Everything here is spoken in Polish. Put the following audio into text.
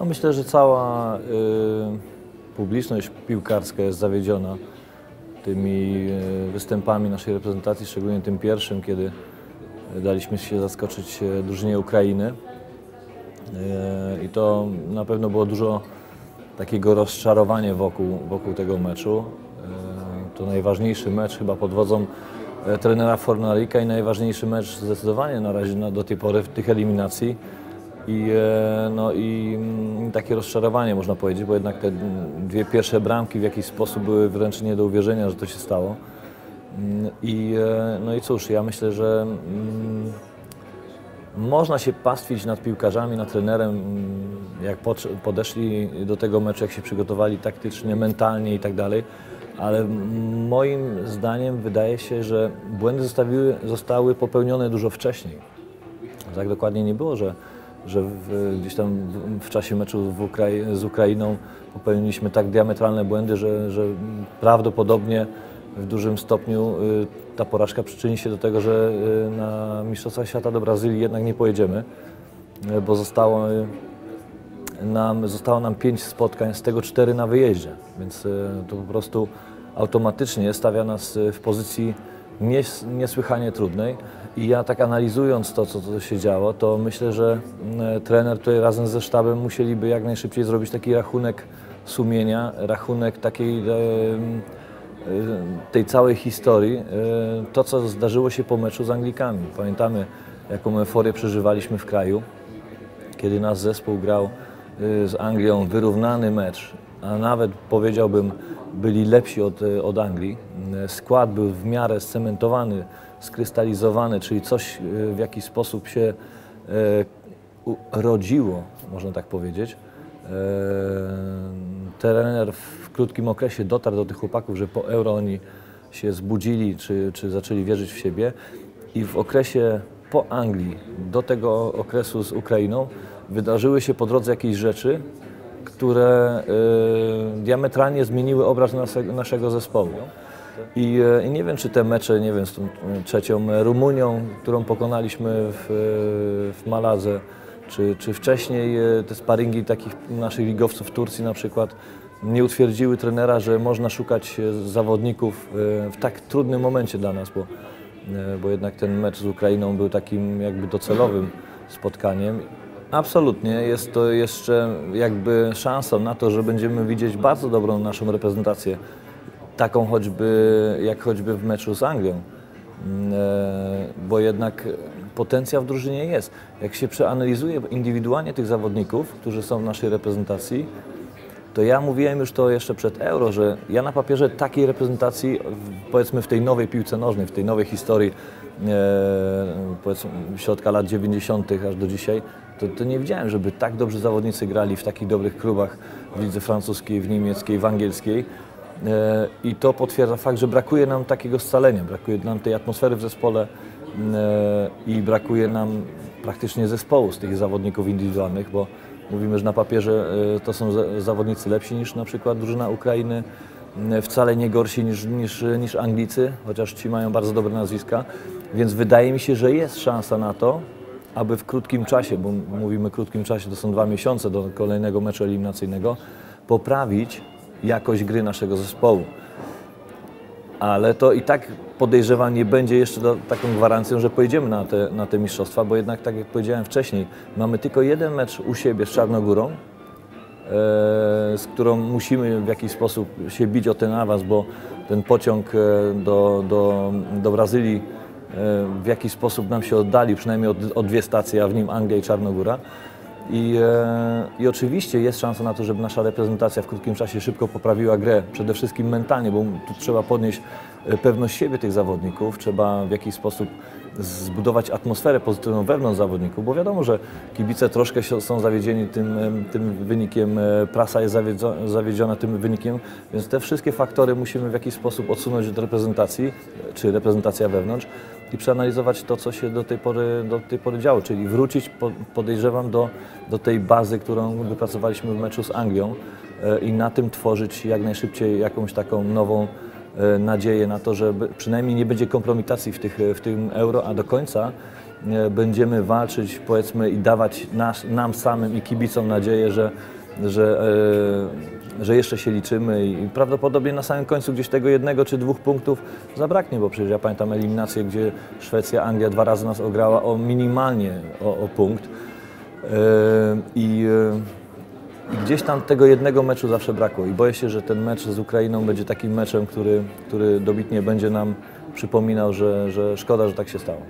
No myślę, że cała y, publiczność piłkarska jest zawiedziona tymi y, występami naszej reprezentacji, szczególnie tym pierwszym, kiedy daliśmy się zaskoczyć y, drużynie Ukrainy. Y, I to na pewno było dużo takiego rozczarowania wokół, wokół tego meczu. Y, to najważniejszy mecz chyba pod wodzą e, trenera Fornalika i najważniejszy mecz zdecydowanie na razie do tej pory w tych eliminacji. I, e, no, i mm, takie rozczarowanie można powiedzieć, bo jednak te dwie pierwsze bramki w jakiś sposób były wręcz nie do uwierzenia, że to się stało. Mm, I, e, no i cóż, ja myślę, że mm, można się pastwić nad piłkarzami, nad trenerem, jak podeszli do tego meczu, jak się przygotowali taktycznie, mentalnie i tak dalej, ale moim zdaniem wydaje się, że błędy zostały popełnione dużo wcześniej. Tak dokładnie nie było, że, że w, gdzieś tam w, w czasie meczu Ukrai- z Ukrainą popełniliśmy tak diametralne błędy, że, że prawdopodobnie w dużym stopniu y, ta porażka przyczyni się do tego, że y, na Mistrzostwa Świata do Brazylii jednak nie pojedziemy, y, bo zostało y, nam, zostało nam pięć spotkań, z tego cztery na wyjeździe, więc y, to po prostu automatycznie stawia nas w pozycji nies, niesłychanie trudnej i ja tak analizując to, co, co się działo, to myślę, że y, trener tutaj razem ze sztabem musieliby jak najszybciej zrobić taki rachunek sumienia, rachunek takiej y, y, tej całej historii, to co zdarzyło się po meczu z Anglikami. Pamiętamy, jaką euforię przeżywaliśmy w kraju, kiedy nasz zespół grał z Anglią wyrównany mecz, a nawet powiedziałbym byli lepsi od, y, od Anglii. Y, Skład był w miarę scementowany, skrystalizowany, czyli coś y, w jakiś sposób się rodziło, można tak powiedzieć. Trener w krótkim okresie dotarł do tych chłopaków, że po euro oni się zbudzili, czy, czy zaczęli wierzyć w siebie i w okresie po Anglii do tego okresu z Ukrainą wydarzyły się po drodze jakieś rzeczy, które y, diametralnie zmieniły obraz nase, naszego zespołu. I, y, I nie wiem, czy te mecze, nie wiem, z tą y, trzecią Rumunią, którą pokonaliśmy w, w Maladze, czy, czy wcześniej te sparingi takich naszych ligowców w Turcji na przykład, nie utwierdziły trenera, że można szukać zawodników w tak trudnym momencie dla nas, bo bo jednak ten mecz z Ukrainą był takim jakby docelowym spotkaniem. Absolutnie jest to jeszcze jakby szansą na to, że będziemy widzieć bardzo dobrą naszą reprezentację, taką choćby jak choćby w meczu z Anglią, Mm, e, bo jednak potencjał w drużynie jest. Jak się przeanalizuje indywidualnie tych zawodników, którzy są w naszej reprezentacji, to ja mówiłem już to jeszcze przed Euro, że ja na papierze takiej reprezentacji, powiedzmy w tej nowej piłce nożnej, w tej nowej historii, e, powiedzmy środka lat 90. aż do dzisiaj, to, to nie widziałem, żeby tak dobrzy zawodnicy grali w takich dobrych klubach w lidze francuskiej, w niemieckiej, w angielskiej. E, I to potwierdza fakt, że brakuje nam takiego scalenia, brakuje nam tej atmosfery w zespole e, i brakuje nam praktycznie zespołu z tych zawodników indywidualnych, bo mówimy, że na papierze e, to są za- zawodnicy lepsi niż na przykład drużyna Ukrainy, wcale nie gorsi niż, niż, niż Anglicy, chociaż ci mają bardzo dobre nazwiska, więc wydaje mi się, że jest szansa na to, aby w krótkim czasie, bo mówimy krótkim czasie, to są dwa miesiące do kolejnego meczu eliminacyjnego, poprawić jakość gry naszego zespołu. Ale to i tak podejrzewam nie będzie jeszcze do, taką gwarancją, że pojedziemy na te, na te mistrzostwa, bo jednak tak jak powiedziałem wcześniej, mamy tylko jeden mecz u siebie z Czarnogórą, e, z którą musimy w jakiś sposób się bić o ten awans, bo ten pociąg e, do, do, do Brazylii w jakiś sposób nam się oddali, przynajmniej od dwie stacje, a w nim Anglia i Czarnogóra. I, e, I oczywiście jest szansa na to, żeby nasza reprezentacja w krótkim czasie szybko poprawiła grę, przede wszystkim mentalnie, bo tu trzeba podnieść e, pewność siebie tych zawodników, trzeba w jakiś sposób zbudować atmosferę pozytywną wewnątrz zawodników, bo wiadomo, że kibice troszkę są zawiedzieni tym, tym wynikiem, e, prasa jest zawiedzio- zawiedziona tym wynikiem, więc te wszystkie faktory musimy w jakiś sposób odsunąć od reprezentacji, e, czy reprezentacja wewnątrz i przeanalizować to, co się do tej pory, do tej pory działo, czyli wrócić, po- podejrzewam, do, do tej bazy, którą wypracowaliśmy w meczu z Anglią e, i na tym tworzyć jak najszybciej jakąś taką nową nadzieję na to, że przynajmniej nie będzie kompromitacji w, tych, w tym euro, a do końca e, będziemy walczyć, powiedzmy, i dawać nas, nam samym i kibicom nadzieję, że, że, e, że jeszcze się liczymy i prawdopodobnie na samym końcu gdzieś tego jednego czy dwóch punktów zabraknie, bo przecież ja pamiętam eliminację, gdzie Szwecja, Anglia dwa razy nas ograła o minimalnie o, o punkt. E, I, e, I gdzieś tam tego jednego meczu zawsze brakło i boję się, że ten mecz z Ukrainą będzie takim meczem, który, który dobitnie będzie nam przypominał, że, że szkoda, że tak się stało.